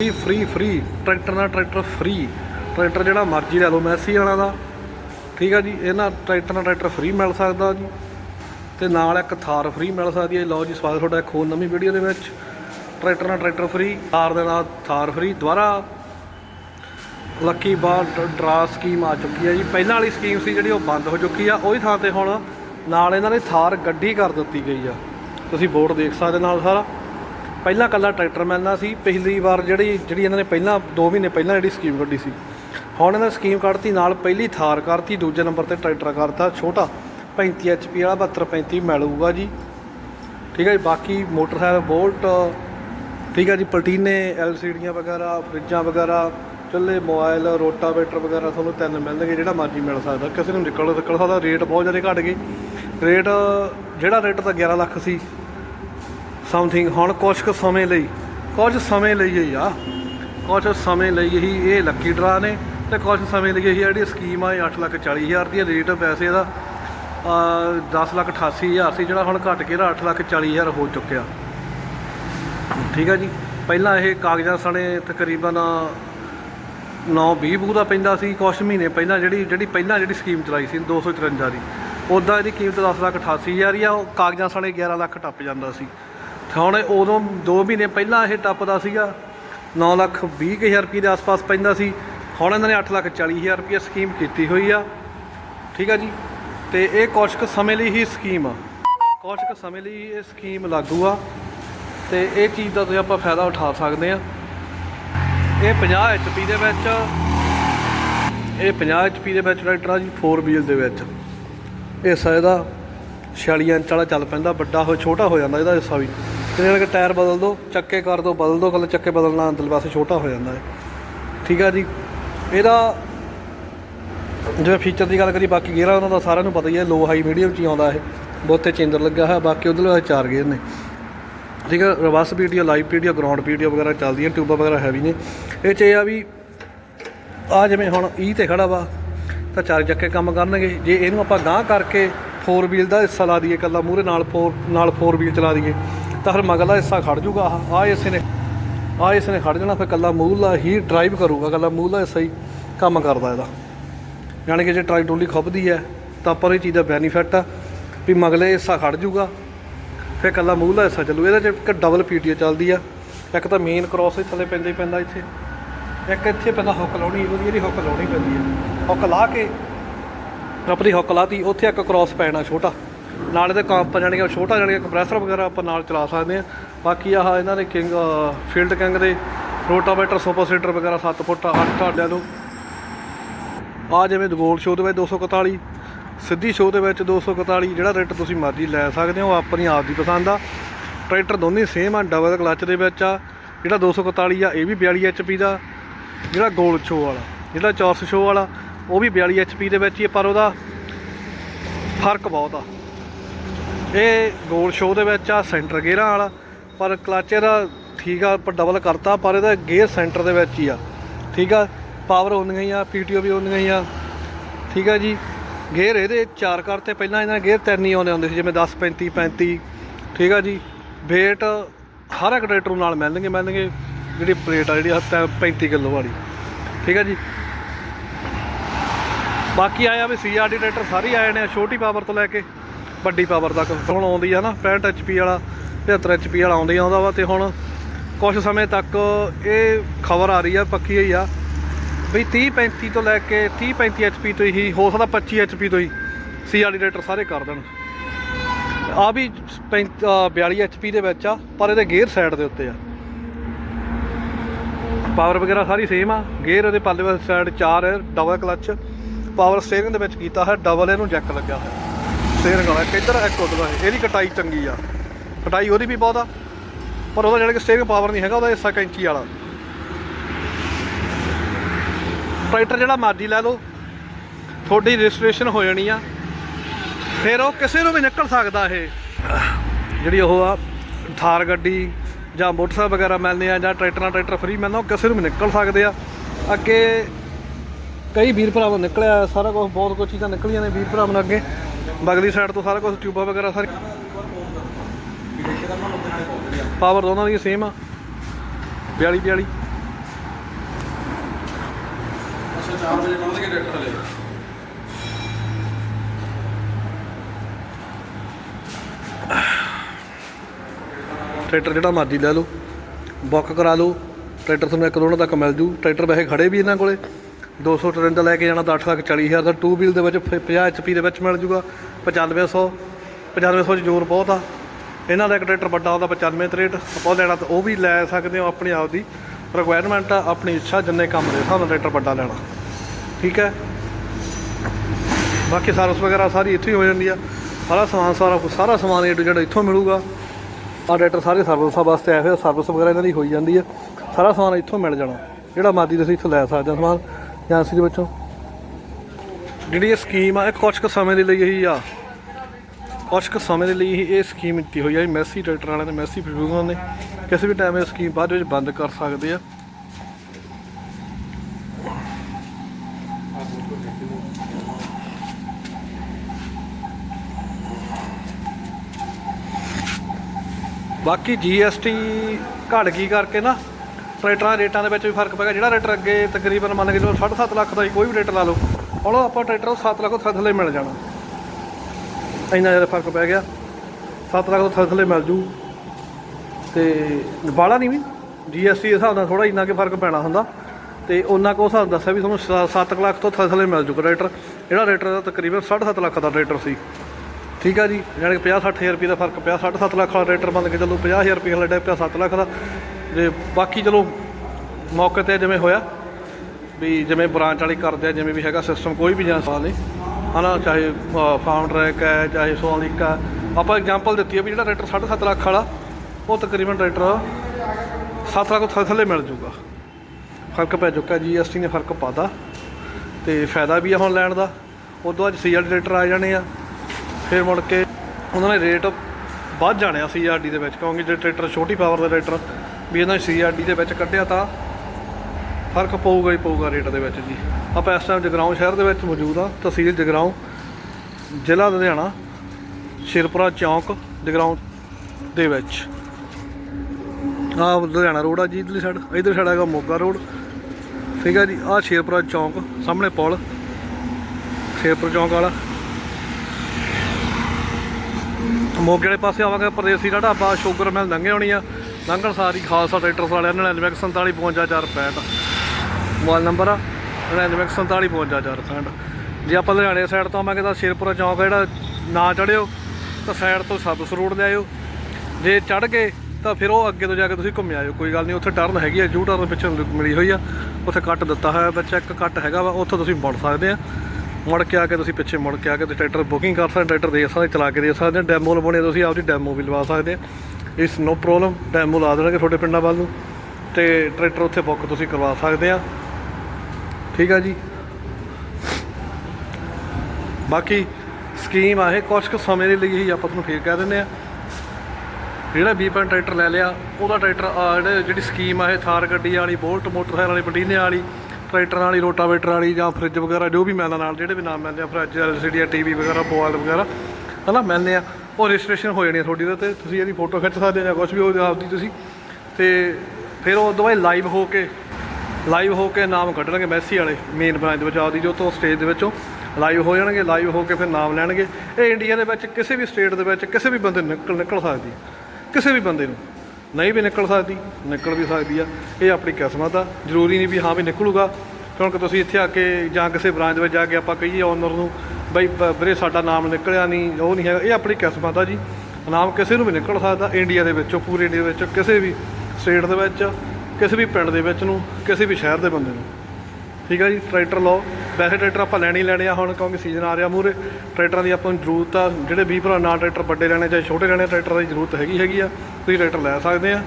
Free free free tractor ਨਾਲ tractor free tractor ਜਿਹੜਾ ਮਰਜ਼ੀ ਲੈ ਲਓ ਮੈਸੀ ਵਾਲਾ ਦਾ। ਠੀਕ ਆ ਜੀ? ਇਹਨਾਂ ਟਰੈਕਟਰ ਨਾਲ ਟਰੈਕਟਰ ਫ੍ਰੀ ਮਿਲ ਸਕਦਾ ਜੀ। ਤੇ ਨਾਲ ਇੱਕ ਥਾਰ ਫ੍ਰੀ ਮਿਲ ਸਕਦੀ ਹੈ ਲਓ ਜੀ, ਸਵਾਗਤ ਤੁਹਾਡਾ ਇੱਕ ਹੋਰ ਨਵੀਂ ਵੀਡੀਓ ਦੇ ਵਿੱਚ। ਟਰੈਕਟਰ ਨਾਲ ਟਰੈਕਟਰ ਫ੍ਰੀ ਥਾਰ ਦੇ ਨਾਲ ਥਾਰ ਫ੍ਰੀ ਦੁਬਾਰਾ ਲੱਕੀ ਬਾਰ ਡਰਾ ਸਕੀਮ ਆ ਚੁੱਕੀ ਹੈ ਜੀ। ਪਹਿਲਾਂ ਵਾਲੀ ਸਕੀਮ ਸੀ ਜਿਹੜੀ ਉਹ ਬੰਦ ਹੋ ਚੁੱਕੀ ਆ। ਉਹੀ ਥਾਂ ਤੇ ਹੁਣ ਨਾਲ ਇਹਨਾਂ ਨੇ ਥਾਰ ਗੱਡੀ ਕਰ ਦਿੱਤੀ ਗਈ ਆ। ਤੁਸੀਂ ਬੋਰਡ ਦੇਖ ਸਕਦੇ ਨਾਲ ਸਾਰਾ। ਪਹਿਲਾਂ ਕੱਲਾ ਟਰੈਕਟਰ ਮਿਲਣਾ ਸੀ, ਪਿਛਲੀ ਵਾਰ ਜਿਹੜੀ ਜਿਹੜੀ ਇਹਨਾਂ ਨੇ ਪਹਿਲਾਂ 2 ਮਹੀਨੇ ਪਹਿਲਾਂ ਜਿਹੜੀ ਸਕੀਮ ਕੱਢੀ ਸੀ। ਹੁਣ ਇਹਨਾਂ ਨੇ ਸਕੀਮ ਕੱਢਤੀ, ਨਾਲ ਪਹਿਲੀ ਥਾਰ ਕਰਤੀ, ਦੂਜੇ ਨੰਬਰ ਤੇ ਟਰੈਕਟਰ ਕਰਤਾ, ਛੋਟਾ 35 HP ਵਾਲਾ 72 35 ਮਿਲੂਗਾ ਜੀ। ਠੀਕ ਹੈ ਜੀ, ਬਾਕੀ ਮੋਟਰਸਾਈਕਲ, ਬੋਲਟ, ਠੀਕ ਹੈ ਜੀ, ਪਲਟੀਨੇ, ਐਲਸੀਡੀਆਂ ਵਗੈਰਾ, ਫਰਿੱਜਾਂ ਵਗੈਰਾ ਚੁੱਲ੍ਹੇ ਮੋਬਾਈਲ, ਰੋਟਾਵੇਟਰ ਵਗੈਰਾ ਤੁਹਾਨੂੰ ਤਿੰਨ ਮਿਲਣਗੇ, ਜਿਹੜਾ ਮਰਜ਼ੀ ਮਿਲ ਸਕਦਾ। ਕਿਸੇ ਨੂੰ ਨਿਕਲ ਨਿਕਲ ਸਕਦਾ, ਰੇਟ ਬਹੁਤ ਜ਼ਿਆਦਾ ਘਟ ਗਏ। ਰੇਟ, ਜਿਹੜਾ ਰੇਟ ਤਾਂ 11 ਲੱਖ ਸੀ ਸਮਥਿੰਗ ਹੁਣ ਕੁਝ ਕੁ ਸਮੇਂ ਲਈ ਕੁਝ ਸਮੇਂ ਲਈ ਹੀ ਆ। ਕੁਝ ਸਮੇਂ ਲਈ ਹੀ ਇਹ ਲੱਕੀ ਡਰਾ ਨੇ ਤੇ ਕੁਝ ਸਮੇਂ ਲਈ ਇਹ ਜਿਹੜੀ ਸਕੀਮ ਆ ਇਹ 8 ਲੱਖ 40 ਹਜ਼ਾਰ ਦੀ ਹੈ ਰੇਟ ਪੈਸੇ ਦਾ ਅ, 10 ਲੱਖ 88 ਹਜ਼ਾਰ ਸੀ ਜਿਹੜਾ ਹੁਣ ਘਟ ਕੇ ਇਹਦਾ 8 ਲੱਖ 40 ਹਜ਼ਾਰ ਹੋ ਚੁੱਕਿਆ। ਠੀਕ ਆ ਜੀ? ਪਹਿਲਾਂ ਇਹ ਕਾਗਜ਼ਾਂ ਸਣੇ ਤਕਰੀਬਨ 9 20 ਬੂ ਦਾ ਪੈਂਦਾ ਸੀ ਕੁਛ ਮਹੀਨੇ ਪਹਿਲਾਂ ਜਿਹੜੀ ਜਿਹੜੀ ਪਹਿਲਾਂ ਜਿਹੜੀ ਸਕੀਮ ਚਲਾਈ ਸੀ 254 ਦੀ। ਉੱਦਾਂ ਇਹਦੀ ਕੀਮਤ 10 ਲੱਖ 88 ਹਜ਼ਾਰ ਹੀ ਆ ਉਹ ਕਾਗਜ਼ਾਂ ਸਣੇ 11 ਲੱਖ ਟੱਪ ਜਾਂਦਾ ਸੀ। ਹੁਣ ਉਦੋਂ 2 ਮਹੀਨੇ ਪਹਿਲਾਂ ਇਹ ਟੱਪਦਾ ਸੀਗਾ। 9 ਲੱਖ 20 ਕੁ ਹਜ਼ਾਰ ਰੁਪਏ ਦੇ ਆਸ-ਪਾਸ ਪੈਂਦਾ ਸੀ। ਹੁਣ ਇਹਨਾਂ ਨੇ 8 ਲੱਖ 40 ਹਜ਼ਾਰ ਰੁਪਏ ਸਕੀਮ ਕੀਤੀ ਹੋਈ ਆ। ਠੀਕ ਆ ਜੀ? ਤੇ ਇਹ ਕੁਛ ਕੁ ਸਮੇਂ ਲਈ ਹੀ ਸਕੀਮ ਆ। ਕੁਛ ਕੁ ਸਮੇਂ ਲਈ ਇਹ ਸਕੀਮ ਲਾਗੂ ਆ। ਤੇ ਇਹ ਚੀਜ਼ ਦਾ ਤੁਸੀਂ ਆਪਾਂ ਫਾਇਦਾ ਉਠਾ ਸਕਦੇ ਆ। ਇਹ 50 HP ਦੇ ਵਿੱਚ, ਇਹ 50 HP ਦੇ ਵਿੱਚ ਟਰੈਕਟਰ ਆ ਜੀ 4 ਵੀਲ ਦੇ ਵਿੱਚ। ਹਿੱਸਾ ਇਹਦਾ 46 ਇੰਚ ਵਾਲਾ ਚੱਲ ਪੈਂਦਾ, ਵੱਡਾ ਹੋ, ਛੋਟਾ ਹੋ ਜਾਂਦਾ ਇਹਦਾ ਹਿੱਸਾ ਵੀ ਤੇ ਜਿਹੜਾ ਟਾਇਰ ਬਦਲ ਦੋ, ਚੱਕੇ ਕਰ ਦੋ, ਬਦਲ ਦੋ ਕੱਲ ਚੱਕੇ ਬਦਲਣਾ ਅੰਦਰਲੇ ਪਾਸੇ ਛੋਟਾ ਹੋ ਜਾਂਦਾ ਹੈ। ਠੀਕ ਆ ਜੀ। ਇਹਦਾ ਜਿਵੇਂ ਫੀਚਰ ਦੀ ਗੱਲ ਕਰੀ ਬਾਕੀ ਗੇਅਰਾਂ ਉਹਨਾਂ ਦਾ ਸਾਰਿਆਂ ਨੂੰ ਪਤਾ ਹੀ ਹੈ ਲੋ ਹਾਈ ਮੀਡੀਅਮ ਚ ਹੀ ਆਉਂਦਾ ਇਹ। ਬਹੁਤੇ ਚੇਂਦਰ ਲੱਗਾ ਹੋਇਆ, ਬਾਕੀ ਉਧਰਲੇ ਪਾਸੇ ਚਾਰ ਗੇਅਰ ਨੇ। ਠੀਕ ਹੈ reverse PTO live PTO ground PTO ਵਗੈਰਾ ਚੱਲਦੀਆਂ ਟਿਊਬਾਂ ਵਗੈਰਾ ਹੈਵੀ ਨੇ। ਇਹ ਚ ਇਹ ਆ ਵੀ ਆ ਜਿਵੇਂ ਹੁਣ ਈ ਤੇ ਖੜਾ ਵਾ, ਤਾਂ ਚਾਰ ਚੱਕੇ ਕੰਮ ਕਰਨਗੇ। ਜੇ ਇਹਨੂੰ ਆਪਾਂ ਗਾਂਹ ਕਰਕੇ 4 ਵੀਲ ਦਾ ਹਿੱਸਾ ਲਾ ਦਈਏ ਕੱਲਾ ਮੂਹਰੇ, ਨਾਲ 4 ਨਾਲ 4 ਵੀਲ ਚਲਾ ਦਈਏ ਤਾਂ ਫਿਰ ਮਗਲਾ ਹਿੱਸਾ ਖੜ ਜੂਗਾ ਆਹ ਆ ਇਸੇ ਨੇ ਆ ਇਸ ਨੇ ਖੜ ਜਾਣਾ, ਫਿਰ ਕੱਲਾ ਮੂਹਲਾ ਹੀ ਡਰਾਈਵ ਕਰੂਗਾ, ਕੱਲਾ ਮੂਹਲਾ ਹਿੱਸਾ ਹੀ ਕੰਮ ਕਰਦਾ ਇਹਦਾ। ਯਾਨੀ ਕਿ ਜੇ ਟਰਾਈ ਟੋਲੀ ਖੁੱਬਦੀ ਹੈ, ਤਾਂ ਪਰ ਇਹ ਚੀਜ਼ ਦਾ ਬੈਨੀਫਿਟ ਆ, ਵੀ ਮਗਲੇ ਹਿੱਸਾ ਖੜ ਜੂਗਾ, ਫਿਰ ਕੱਲਾ ਮੂਹਲਾ ਹਿੱਸਾ ਚੱਲੂ। ਇਹਦੇ 'ਚ ਇੱਕ ਡਬਲ ਪੀਟੀਓ ਚੱਲਦੀ ਆ, ਇੱਕ ਤਾਂ ਮੇਨ ਕ੍ਰਾਸ ਥੱਲੇ ਪੈਂਦਾ ਹੀ ਪੈਂਦਾ ਇੱਥੇ, ਇੱਕ ਇੱਥੇ ਪਹਿਲਾਂ ਹੁੱਕ ਲਾਉਣੀ, ਉਹਦੀ ਜਿਹੜੀ ਹੁੱਕ ਲਾਉਣੀ ਪੈਂਦੀ ਹੈ ਹੁੱਕ ਲਾ ਕੇ, ਆਪਣੀ ਹੁੱਕ ਲਾਤੀ, ਉੱਥੇ ਇੱਕ ਕ੍ਰਾਸ ਪੈਣਾ ਛੋਟਾ। ਨਾਲ ਇਹਦੇ ਕੰਪ ਜਾਣੀ ਕਿ ਛੋਟਾ ਜਾਣੀ ਕਿ ਕੰਪਰੈਸਰ ਵਗੈਰਾ ਆਪਾਂ ਨਾਲ ਚਲਾ ਸਕਦੇ ਆ ਬਾਕੀ ਆਹ ਇਹਨਾਂ ਦੇ ਕਿੰਗ ਫੀਲਡ ਕਿੰਗ ਦੇ ਰੋਟਾਵੇਟਰ ਸੁਪਰ ਸੀਟਰ ਵਗੈਰਾ 7 ਫੁੱਟ 8 ਢਾਡਿਆਂ ਤੋਂ ਆ ਜਿਵੇਂ ਗੋਲ ਸ਼ੋਅ ਦੇ ਵਿੱਚ 241 ਸਿੱਧੀ ਸ਼ੋਅ ਦੇ ਵਿੱਚ 241 ਜਿਹੜਾ ਰੇਟ ਤੁਸੀਂ ਮਰਜ਼ੀ ਲੈ ਸਕਦੇ ਹੋ, ਆਪਣੀ ਆਪ ਦੀ ਪਸੰਦ ਆ। ਟਰੈਕਟਰ ਦੋਨੇ ਸੇਮ ਆ ਡਬਲ ਕਲਚ ਦੇ ਵਿੱਚ ਆ। ਜਿਹੜਾ 241 ਆ, ਇਹ ਵੀ 42 ਐਚਪੀ ਦਾ। ਜਿਹੜਾ ਗੋਲ ਸ਼ੋਅ ਵਾਲਾ, ਜਿਹੜਾ ਚੌਰਸ ਸ਼ੋਅ ਵਾਲਾ, ਉਹ ਵੀ 42 ਐਚਪੀ ਦੇ ਵਿੱਚ ਹੀ ਪਰ ਉਹਦਾ ਫ਼ਰਕ ਬਹੁਤ ਆ। ਇਹ ਗੋਲ ਸ਼ੋ ਦੇ ਵਿੱਚ ਆ ਸੈਂਟਰ ਗੇਅਰਾਂ ਵਾਲਾ, ਪਰ ਕਲਚ ਇਹਦਾ ਠੀਕ ਆ, ਪਰ ਡਬਲ ਕਰਤਾ, ਪਰ ਇਹਦਾ ਗੇਅਰ ਸੈਂਟਰ ਦੇ ਵਿੱਚ ਹੀ ਆ। ਠੀਕ ਆ ਪਾਵਰ ਹੁੰਦੀਆਂ ਹੀ ਆ ਪੀਟੀਓ ਵੀ ਹੁੰਦੀਆਂ ਹੀ ਆ। ਠੀਕ ਆ ਜੀ ਗੇਅਰ ਇਹਦੇ ਚਾਰ ਕਰਤੇ ਪਹਿਲਾਂ ਇਹਨਾਂ ਗੇਅਰ ਤਿੰਨ ਹੀ ਆਉਂਦੇ ਹੁੰਦੇ ਸੀ, ਜਿਵੇਂ 10 35 35 ਠੀਕ ਆ ਜੀ ਵੇਟ ਹਰ ਇੱਕ ਟਰੈਕਟਰ ਨਾਲ ਮਿਲਣਗੇ ਮਿਲਣਗੇ, ਜਿਹੜੀ ਪਲੇਟ ਆ, ਜਿਹੜੀ ਆਹ ਤੈ- 35 ਕਿਲੋ ਵਾਲੀ। ਠੀਕ ਆ ਜੀ। ਬਾਕੀ ਆਇਆ ਵੀ ਸੀਆਰਡੀ ਟਰੈਕਟਰ ਸਾਰੇ ਆਏ ਨੇ, ਛੋਟੀ ਪਾਵਰ ਤੋਂ ਲੈ ਕੇ। ਵੱਡੀ ਪਾਵਰ ਤੱਕ ਹੁਣ ਆਉਂਦੀ ਆ ਨਾ 65 HP ਵਾਲਾ 75 HP ਵਾਲਾ ਆਉਂਦੀ ਆਉਂਦਾ ਵਾ ਤੇ ਹੁਣ ਕੁਝ ਸਮੇਂ ਤੱਕ ਇਹ ਖਬਰ ਆ ਰਹੀ ਆ ਪੱਕੀ ਹੋਈ ਆ ਵੀ 30 35 ਤੋਂ ਲੈ ਕੇ 30 35 HP ਤੋਂ ਹੀ ਹੋ ਸਕਦਾ 25 HP ਤੋਂ ਹੀ ਸੀਆਰਡੀ ਟਰੈਕਟਰ ਸਾਰੇ ਕਰ ਦੇਣ। ਆ ਵੀ 35 ਅ, 42 HP ਦੇ ਵਿੱਚ ਆ ਪਰ ਇਹਦੇ ਗੇਅਰ ਸਾਈਡ ਦੇ ਉੱਤੇ ਆ। ਪਾਵਰ ਵਗੈਰਾ ਸਾਰੀ ਸੇਮ ਆ ਗੇਅਰ ਇਹਦੇ ਪੱਲੇ ਵਾਲੀ ਸਾਈਡ 4 ਹੈ ਡਬਲ ਕਲਚ ਪਾਵਰ ਸਟੀਅਰਿੰਗ ਦੇ ਵਿੱਚ ਕੀਤਾ ਹੈ ਡਬਲ ਇਹਨੂੰ ਜੈਕ ਲੱਗਿਆ ਹੋਇਆ। ਸਟੀਅਰਿੰਗ ਵਾਲਾ ਕਿੱਧਰ ਇੱਧਰ ਇੱਕ ਉੱਧਰ ਇਹਦੀ ਕਟਾਈ ਚੰਗੀ ਆ। ਕਟਾਈ ਉਹਦੀ ਵੀ ਬਹੁਤ ਆ, ਪਰ ਉਹਦਾ ਜਿਹੜਾ ਕਿ ਸਟੀਅਰਿੰਗ ਪਾਵਰ ਨਹੀਂ ਹੈਗਾ, ਉਹਦਾ ਹਿੱਸਾ ਕੈਂਚੀ ਵਾਲਾ। ਟਰੈਕਟਰ ਜਿਹੜਾ ਮਰਜ਼ੀ ਲੈ ਲਓ, ਤੁਹਾਡੀ ਰਜਿਸਟ੍ਰੇਸ਼ਨ ਹੋ ਜਾਣੀ ਆ। ਫਿਰ ਉਹ ਕਿਸੇ ਨੂੰ ਵੀ ਨਿਕਲ ਸਕਦਾ ਇਹ। ਜਿਹੜੀ ਉਹ ਆ, ਥਾਰ ਗੱਡੀ ਜਾਂ ਮੋਟਰਸਾਈਕਲ ਵਗੈਰਾ ਮਿਲਦੇ ਆ, ਜਾਂ ਟਰੈਕਟਰ ਨਾਲ ਟਰੈਕਟਰ ਫ੍ਰੀ ਮਿਲਦਾ ਉਹ ਕਿਸੇ ਨੂੰ ਵੀ ਨਿਕਲ ਸਕਦੇ ਆ। ਅੱਗੇ ਕਈ ਵੀਰ ਭਰਾਵਾਂ ਨਿਕਲਿਆ, ਸਾਰਾ ਕੁਝ ਬਹੁਤ ਕੁਝ ਚੀਜ਼ਾਂ ਨਿਕਲੀਆਂ ਨੇ ਵੀਰ ਭਰਾਵਾਂ ਨੂੰ ਅੱਗੇ। ਬਗਲੀ ਸਾਈਡ ਤੋਂ ਸਾਰਾ ਕੁਝ ਟਿਊਬਾਂ ਵਗੈਰਾ ਸਾਰੀ ਪਾਵਰ ਦੋਨਾਂ ਦੀ ਸੇਮ ਆ। 42 42 ਅੱਛਾ 4 ਵਜੇ ਬੰਦ ਕੇ ਟਰੈਕਟਰ ਜਿਹੜਾ ਮਰਜ਼ੀ ਲੈ ਲਓ ਬੁੱਕ ਕਰਾ ਲਓ ਟਰੈਕਟਰ ਤੁਹਾਨੂੰ ਇੱਕ ਦਿਨਾਂ ਤੱਕ ਮਿਲ ਜੂ। ਟਰੈਕਟਰ ਵੈਸੇ ਖੜੇ ਵੀ ਇਹਨਾਂ ਕੋਲੇ। 200 ਟਰਨ ਦਾ ਲੈ ਕੇ ਜਾਣਾ ਤਾਂ 8 ਲੱਖ 40 ਹਜ਼ਾਰ ਦਾ 2 ਵੀਲ ਦੇ ਵਿੱਚ ਫਿਰ 50 ਐਚਪੀ ਦੇ ਵਿੱਚ ਮਿਲ ਜੂਗਾ। 9500 9500 ਚ ਜ਼ੋਰ ਬਹੁਤ ਆ। ਇਹਨਾਂ ਦਾ ਇੱਕ ਟਰੈਕਟਰ ਵੱਡਾ ਹੁੰਦਾ 95 ਤਰੇਟ ਆਪਾਂ ਲੈਣਾ ਤਾਂ ਉਹ ਵੀ ਲੈ ਸਕਦੇ ਹੋ ਆਪਣੀ ਆਪ ਦੀ ਰਿਕੁਆਇਰਮੈਂਟ ਆ, ਆਪਣੀ ਇੱਛਾ ਜਿੰਨੇ ਕੰਮ ਦੇ ਹਿਸਾਬ ਨਾਲ ਟਰੈਕਟਰ ਵੱਡਾ ਲੈਣਾ। ਠੀਕ ਹੈ? ਬਾਕੀ ਸਰਵਿਸ ਵਗੈਰਾ ਸਾਰੀ ਇੱਥੇ ਹੀ ਹੋ ਜਾਂਦੀ ਆ। ਸਾਰਾ ਸਮਾਨ, ਸਾਰਾ ਸਾਰਾ ਸਮਾਨ ਏ ਟੂ ਜਿਹੜਾ ਇੱਥੋਂ ਮਿਲੂਗਾ। ਆ ਡਾਕਟਰ ਸਾਰੇ ਸਰਵਿਸਾਂ ਵਾਸਤੇ ਆਏ ਹੋਏ ਸਰਵਿਸ ਵਗੈਰਾ ਇਹਨਾਂ ਦੀ ਹੋਈ ਜਾਂਦੀ ਆ। ਸਾਰਾ ਸਮਾਨ ਇੱਥੋਂ ਮਿਲ ਜਾਣਾ। ਜਿਹੜਾ ਮਰਜ਼ੀ ਤੁਸੀਂ ਇੱਥੋਂ ਲੈ ਸਕਦੇ ਹੋ ਸਮਾਨ ਏਜੰਸੀ ਦੇ ਵਿੱਚੋਂ। ਜਿਹੜੀ ਇਹ ਸਕੀਮ ਆ, ਇਹ ਕੁਝ ਕੁ ਸਮੇਂ ਦੇ ਲਈ ਹੀ ਆ। ਕੁਝ ਕੁ ਸਮੇਂ ਦੇ ਲਈ ਹੀ ਇਹ ਸਕੀਮ ਦਿੱਤੀ ਹੋਈ ਹੈ ਇਹ ਮੈਸੀ ਟਰੈਕਟਰ ਵਾਲਿਆਂ ਨੇ, ਮੈਸੀ ਪ੍ਰੋਡਿਊਸਰ ਨੇ ਕਿਸੇ ਵੀ ਟਾਈਮ ਇਹ ਸਕੀਮ ਬਾਅਦ ਵਿੱਚ ਬੰਦ ਕਰ ਸਕਦੇ ਆ। ਬਾਕੀ GST ਘਟ ਗਈ ਕਰਕੇ ਨਾ, ਟਰੈਕਟਰਾਂ ਦੇ ਰੇਟਾਂ ਦੇ ਵਿੱਚ ਵੀ ਫ਼ਰਕ ਪੈ ਗਿਆ। ਜਿਹੜਾ ਰੇਟਰ ਅੱਗੇ ਤਕਰੀਬਨ ਮੰਨ ਕੇ ਚਲੋ 7.5 ਲੱਖ ਦਾ ਹੀ ਕੋਈ ਵੀ ਰੇਟ ਲਾ ਲਓ। ਹੁਣ ਉਹ ਆਪਾਂ ਟਰੈਕਟਰ 7 ਲੱਖ ਤੋਂ ਥੱਲੇ ਮਿਲ ਜਾਣਾ। ਇੰਨਾ ਜ਼ਿਆਦਾ ਫ਼ਰਕ ਪੈ ਗਿਆ। 7 ਲੱਖ ਤੋਂ ਥੱਲੇ ਮਿਲ ਜੂ। ਤੇ ਬਾਲਾ ਨਹੀਂ ਵੀ। GST ਦੇ ਹਿਸਾਬ ਨਾਲ ਥੋੜਾ ਇੰਨਾ ਕਿ ਫ਼ਰਕ ਪੈਣਾ ਹੁੰਦਾ। ਤੇ ਉਹਨਾਂ ਕੋ ਹਿਸਾਬ ਦੱਸਿਆ ਵੀ ਤੁਹਾਨੂੰ 7 ਲੱਖ ਤੋਂ ਥੱਲੇ ਮਿਲ ਜੂਗਾ ਟਰੈਕਟਰ ਜਿਹੜਾ ਰੇਟਰ ਦਾ ਤਕਰੀਬਨ 7.5 ਲੱਖ ਦਾ ਰੇਟਰ ਸੀ। ਠੀਕ ਆ ਜੀ। ਯਾਨੀ ਕਿ 50 60000 ਰੁਪਏ ਦਾ ਫ਼ਰਕ ਪਿਆ। 7.5 ਲੱਖ ਵਾਲਾ ਰੇਟਰ ਮੰਨ ਕੇ ਚੱਲੋ 50000 ਰੁਪਏ ਵਾਲਾ ਡੇ ਪਿਆ 7 ਲੱਖ ਦਾ। ਤੇ ਬਾਕੀ ਚਲੋ ਮੌਕੇ ਤੇ ਜਿਵੇਂ ਹੋਇਆ, ਵੀ ਜਿਵੇਂ ਬ੍ਰਾਂਚ ਵਾਲੇ ਕਰਦੇ ਆ, ਜਿਵੇਂ ਵੀ ਹੈਗਾ ਸਿਸਟਮ ਕੋਈ ਵੀ ਜਾਂ ਸਵਾਲ ਹਨਾ, ਚਾਹੇ ਫਾਰਮ ਟਰੈਕ ਹੈ, ਚਾਹੇ ਸੋਲਿਕ ਹੈ। ਆਪਾਂ ਐਗਜ਼ਾਮਪਲ ਦਿੱਤੀ ਹੈ ਵੀ ਜਿਹੜਾ ਰੇਟਰ 7.5 ਲੱਖ ਵਾਲਾ, ਉਹ ਤਕਰੀਬਨ ਰੇਟਰ 7 ਲੱਖ ਤੋਂ ਥੱਲੇ ਮਿਲ ਜੂਗਾ। ਫ਼ਰਕ ਪੈ ਚੁੱਕਾ ਜੀਐਸਟੀ ਨੇ ਫ਼ਰਕ ਪਾਤਾ। ਤੇ ਫਾਇਦਾ ਵੀ ਆ ਹੁਣ ਲੈਣ ਦਾ। ਉਦੋਂ ਬਾਅਦ ਸੀਆਰਡੀ ਰੇਟਰ ਆ ਜਾਣੇ ਆ। ਫਿਰ ਮੁੜ ਕੇ ਉਹਨਾਂ ਨੇ ਰੇਟ ਵੱਧ ਜਾਣੇ ਆ ਸੀਆਰਡੀ ਦੇ ਵਿੱਚ, ਕਿਉਂਕਿ ਜੇ ਟਰੈਕਟਰ ਛੋਟੀ ਪਾਵਰ ਦਾ ਟਰੈਕਟਰ ਵੀ ਇਹਨਾਂ ਸੀਆਰਡੀ ਦੇ ਵਿੱਚ ਕੱਢਿਆ ਤਾਂ ਫ਼ਰਕ ਪਊਗਾ ਹੀ ਪਊਗਾ ਰੇਟ ਦੇ ਵਿੱਚ ਜੀ। ਆਪਾਂ ਇਸ ਟਾਈਮ ਜਗਰਾਉਂ ਸ਼ਹਿਰ ਦੇ ਵਿੱਚ ਮੌਜੂਦ ਆ ਤਹਿਸੀਲ ਜਗਰਾਉਂ, ਜ਼ਿਲ੍ਹਾ ਲੁਧਿਆਣਾ, ਸ਼ਿਰਪੁਰਾ ਚੌਂਕ, ਜਗਰਾਉਂ ਦੇ ਵਿੱਚ। ਆ ਲੁਧਿਆਣਾ ਰੋਡ ਆ ਜੀ ਇਧਰਲੀ ਸਾਈਡ ਇਧਰ ਸਾਈਡ ਹੈਗਾ ਮੋਗਾ ਰੋਡ। ਠੀਕ ਆ ਜੀ ਆ ਸ਼ੇਰਪੁਰਾ ਚੌਂਕ, ਸਾਹਮਣੇ ਪੁਲ। ਸ਼ੇਰਪੁਰ ਚੌਂਕ ਵਾਲਾ। ਮੋਗੇ ਵਾਲੇ ਪਾਸੇ ਆਵਾਂਗੇ, ਪ੍ਰਦੇਸੀ ਦਾ ਢਾਬਾ ਸ਼ੂਗਰ ਮਿਲ ਲੰਘੇ ਹੋਣੀ ਆ। ਲੰਘਣ ਸਾਰੀ ਖਾਲਸਾ ਟਰੈਕਟਰਸ ਵਾਲਿਆਂ ਨੇ 994755 ਮੋਬਾਈਲ ਨੰਬਰ ਆ 994755 ਜੇ ਆਪਾਂ ਲੁਧਿਆਣੇ ਸਾਈਡ ਤੋਂ ਆਵਾਂਗੇ ਤਾਂ ਸ਼ੇਰਪੁਰਾ ਚੌਂਕ ਜਿਹੜਾ, ਨਾ ਚੜਿਓ, ਤਾਂ ਸਾਈਡ ਤੋਂ ਸਬਸ ਰੋਡ ਦੇ ਆਇਓ ਜੇ ਚੜ ਗਏ, ਤਾਂ ਫਿਰ ਉਹ ਅੱਗੇ ਤੋਂ ਜਾ ਕੇ ਤੁਸੀਂ ਘੁੰਮ ਆਇਓ, ਕੋਈ ਗੱਲ ਨਹੀਂ, ਉੱਥੇ ਟਰਨ ਹੈਗੀ ਆ ਜੂ ਟਰਨ ਪਿੱਛੇ ਮਿਲੀ ਹੋਈ ਆ, ਉੱਥੇ ਕੱਟ ਦਿੱਤਾ ਹੋਇਆ ਬੱਚਾ ਇੱਕ ਕੱਟ ਹੈਗਾ ਵਾ, ਉੱਥੋਂ ਤੁਸੀਂ ਮੁੜ ਸਕਦੇ ਆ। ਮੁੜ ਕੇ ਆ ਕੇ ਤੁਸੀਂ ਪਿੱਛੇ ਮੁੜ ਕੇ ਆ ਕੇ ਤੁਸੀਂ ਟਰੈਕਟਰ ਬੁਕਿੰਗ ਕਰ ਸਕਦੇ ਟਰੈਕਟਰ ਦੇ ਸਕਦੇ ਚਲਾ ਕੇ ਦੇ ਸਕਦੇ ਡੈਮੋ ਲਵਾਉਣੀ ਆ ਤੁਸੀਂ, ਆਪਦੀ ਡੈਮੋ ਵੀ ਲਵਾ ਸਕਦੇ ਆ। ਇਸ ਨੋ ਪ੍ਰੋਬਲਮ ਡੈਮੋ ਲਾ ਦੇਣਗੇ ਤੁਹਾਡੇ ਪਿੰਡਾਂ ਵੱਲ ਨੂੰ, ਤੇ ਟਰੈਕਟਰ ਉੱਥੇ ਬੁੱਕ ਤੁਸੀਂ ਕਰਵਾ ਸਕਦੇ ਆ। ਠੀਕ ਆ ਜੀ। ਬਾਕੀ ਸਕੀਮ ਆ ਇਹ, ਕੁਛ ਕੁ ਸਮੇਂ ਦੇ ਲਈ ਹੀ ਆਪਾਂ ਤੁਹਾਨੂੰ ਫੇਰ ਕਹਿ ਦਿੰਦੇ ਆ। ਜਿਹੜਾ ਵੀਪਨ ਟਰੈਕਟਰ ਲੈ ਲਿਆ, ਉਹਦਾ ਟਰੈਕਟਰ ਆ ਜਿਹੜੇ, ਜਿਹੜੀ ਸਕੀਮ ਆ ਇਹ ਥਾਰ ਗੱਡੀ ਵਾਲੀ, ਬੋਲਟ, ਮੋਟਰਸਾਈਕਲ ਵਾਲੀ ਪਟੀਨੇ ਵਾਲੀ ਟਰੈਕਟਰ ਵਾਲੀ ਰੋਟਾਵੇਟਰ ਵਾਲੀ ਜਾਂ ਫ੍ਰਿਜ ਵਗੈਰਾ, ਜੋ ਵੀ ਮਿਲਦਾ ਨਾਲ, ਜਿਹੜੇ ਵੀ ਨਾਮ ਮਿਲਦੇ ਆ ਫ੍ਰਿਜ ਐਲਸੀਡੀ ਟੀਵੀ ਵਗੈਰਾ ਮੋਬਾਈਲ ਵਗੈਰਾ, ਹਨਾ, ਮਿਲਦੇ ਆ। ਉਹ ਰਜਿਸਟ੍ਰੇਸ਼ਨ ਹੋ ਜਾਣੀ ਆ ਤੁਹਾਡੀ ਉਹਦੇ ਤੇ ਤੁਸੀਂ ਇਹਦੀ ਫੋਟੋ ਖਿੱਚ ਸਕਦੇ ਜਾਂ ਕੁਝ ਵੀ, ਉਹ ਆਪਦੀ ਤੁਸੀਂ। ਤੇ ਫਿਰ ਉਹ ਤੋਂ ਬਾਅਦ ਲਾਈਵ ਹੋ ਕੇ ਲਾਈਵ ਹੋ ਕੇ ਨਾਮ ਕੱਢਣਗੇ ਮੈਸੀ ਵਾਲੇ ਮੇਨ ਬ੍ਰਾਂਚ ਦੇ ਵਿੱਚ, ਆਪਦੀ ਜੋ ਤੋਂ ਸਟੇਜ ਦੇ ਵਿੱਚੋਂ ਲਾਈਵ ਹੋ ਜਾਣਗੇ, ਲਾਈਵ ਹੋ ਕੇ ਫਿਰ ਨਾਮ ਲੈਣਗੇ। ਇਹ ਇੰਡੀਆ ਦੇ ਵਿੱਚ ਕਿਸੇ ਵੀ ਸਟੇਟ ਦੇ ਵਿੱਚ ਕਿਸੇ ਵੀ ਬੰਦੇ ਨੂੰ ਨਿਕਲ ਨਿਕਲ ਸਕਦੀ ਕਿਸੇ ਵੀ ਬੰਦੇ ਨੂੰ। ਨਹੀਂ ਵੀ ਨਿਕਲ ਸਕਦੀ, ਨਿਕਲ ਵੀ ਸਕਦੀ ਆ। ਇਹ ਆਪਣੀ ਕਿਸਮਤ ਆ। ਜ਼ਰੂਰੀ ਨਹੀਂ ਵੀ ਹਾਂ ਵੀ ਨਿਕਲੂਗਾ। ਕਿਉਂਕਿ ਤੁਸੀਂ ਇੱਥੇ ਆ ਕੇ ਜਾਂ ਕਿਸੇ ਬ੍ਰਾਂਚ ਵਿੱਚ ਜਾ ਕੇ ਆਪਾਂ ਕਹੀਏ ਓਨਰ ਨੂੰ, ਬਈ ਵੀਰੇ ਸਾਡਾ ਨਾਮ ਨਿਕਲਿਆ ਨਹੀਂ, ਉਹ ਨਹੀਂ ਹੈਗਾ। ਇਹ ਆਪਣੀ ਕਿਸਮਤ ਆ ਜੀ। ਨਾਮ ਕਿਸੇ ਨੂੰ ਵੀ ਨਿਕਲ ਸਕਦਾ। ਇੰਡੀਆ ਦੇ ਵਿੱਚੋਂ, ਪੂਰੇ ਇੰਡੀਆ ਦੇ ਵਿੱਚ ਕਿਸੇ ਵੀ ਸਟੇਟ ਦੇ ਵਿੱਚ। ਕਿਸੇ ਵੀ ਪਿੰਡ ਦੇ ਵਿੱਚ ਨੂੰ, ਕਿਸੇ ਵੀ ਸ਼ਹਿਰ ਦੇ ਬੰਦੇ ਨੂੰ। ਠੀਕ ਆ ਜੀ, ਟਰੈਕਟਰ ਲਓ। ਵੈਸੇ ਟਰੈਕਟਰ ਆਪਾਂ ਲੈਣੇ ਹੀ ਲੈਣੇ ਆ ਹੁਣ, ਕਿਉਂਕਿ ਸੀਜ਼ਨ ਆ ਰਿਹਾ ਮੂਰੇ ਟਰੈਕਟਰਾਂ ਦੀ ਆਪਾਂ ਨੂੰ ਜ਼ਰੂਰਤ ਆ, ਜਿਹੜੇ ਵੀ ਭਰਾ ਨਾਲ ਟਰੈਕਟਰ ਵੱਡੇ ਲੈਣੇ ਚਾਹੇ ਛੋਟੇ ਲੈਣੇ ਟਰੈਕਟਰ ਦੀ ਜ਼ਰੂਰਤ ਹੈਗੀ ਹੈਗੀ ਆ। ਤੁਸੀਂ ਟਰੈਕਟਰ ਲੈ ਸਕਦੇ ਆ।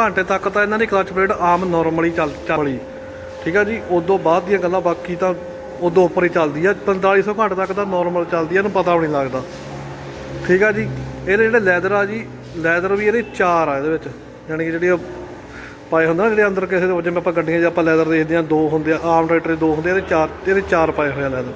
ਘੰਟੇ ਤੱਕ ਤਾਂ ਇਹਨਾਂ ਦੀ ਕਲਚ ਪਲੇਟ ਆਮ ਨਾਰਮਲੀ ਚੱਲ, ਚੱਲੀ ਠੀਕ ਆ ਜੀ, ਉਦੋਂ ਬਾਅਦ ਦੀਆਂ ਗੱਲਾਂ ਬਾਕੀ ਤਾਂ ਉਦੋਂ ਉੱਪਰ ਹੀ ਚੱਲਦੀ ਆ। 4500 ਘੰਟੇ ਤੱਕ ਤਾਂ ਨਾਰਮਲ ਚੱਲਦੀ ਆ, ਇਹਨੂੰ ਪਤਾ ਵੀ ਨਹੀਂ ਲੱਗਦਾ। ਠੀਕ ਆ ਜੀ, ਇਹਦੇ ਜਿਹੜੇ ਲੈਦਰ ਆ ਜੀ ਲੈਦਰ ਵੀ ਇਹਦੇ ਚਾਰ ਆ ਇਹਦੇ ਵਿੱਚ। ਯਾਨੀ ਕਿ ਜਿਹੜੀ ਉਹ ਪਾਏ ਹੁੰਦੇ ਨਾ ਜਿਹੜੇ ਅੰਦਰ ਕਿਸੇ ਦੇ ਜਿਵੇਂ ਆਪਾਂ ਗੱਡੀਆਂ 'ਚ ਆਪਾਂ ਲੈਦਰ ਦੇਖਦੇ ਆ ਦੋ ਹੁੰਦੇ ਆ, ਆਮ ਟਰੈਕਟਰ ਦੇ ਦੋ ਹੁੰਦੇ ਆ, ਇਹਦੇ ਚਾਰ ਇਹਦੇ ਚਾਰ ਪਾਏ ਹੋਏ ਆ ਲੈਦਰ